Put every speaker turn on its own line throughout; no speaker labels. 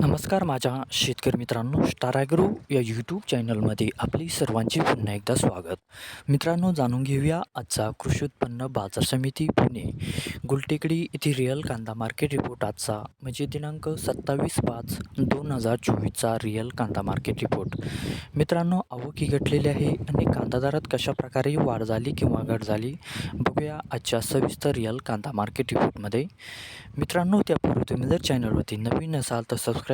नमस्कार माझ्या शेतकरी मित्रांनो स्टाराग्रो या यूट्यूब चॅनलमध्ये आपली सर्वांचे पुन्हा एकदा स्वागत. मित्रांनो जाणून घेऊया आजचा कृषी उत्पन्न बाजार समिती पुणे. गुलटेकडी येथे रिअल कांदा मार्केट रिपोर्ट आजचा म्हणजे दिनांक सत्तावीस पाच दोन हजार चोवीसचा रिअल कांदा मार्केट रिपोर्ट मित्रांनो आवक ही घटलेली आहे आणि कांदा दरात कशा प्रकारे वाढ झाली किंवा घट झाली बघूया आजच्या सविस्तर रिअल कांदा मार्केट रिपोर्टमध्ये मित्रांनो त्यापूर्वी तुम्ही जर चॅनलवरती नवीन असाल तर सबस्क्राईब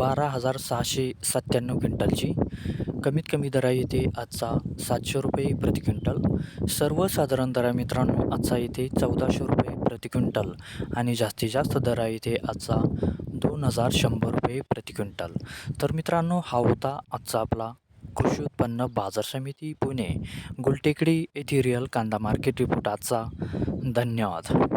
बारा हजार सहाशे सत्त्याण्णव क्विंटलची. कमीत कमी दरा येते आजचा सातशे रुपये प्रति क्विंटल. सर्वसाधारण दरा मित्रांनो आजचा येते चौदाशे रुपये प्रति क्विंटल. आणि जास्तीत जास्त दरा येते आजचा दोन हजार शंभर रुपये प्रति क्विंटल. तर मित्रांनो हा होता आजचा आपला कृषी उत्पन्न बाजार समिती पुणे. गुलटेकडी येथे रिअल कांदा मार्केट रिपोर्ट आजचा. धन्यवाद.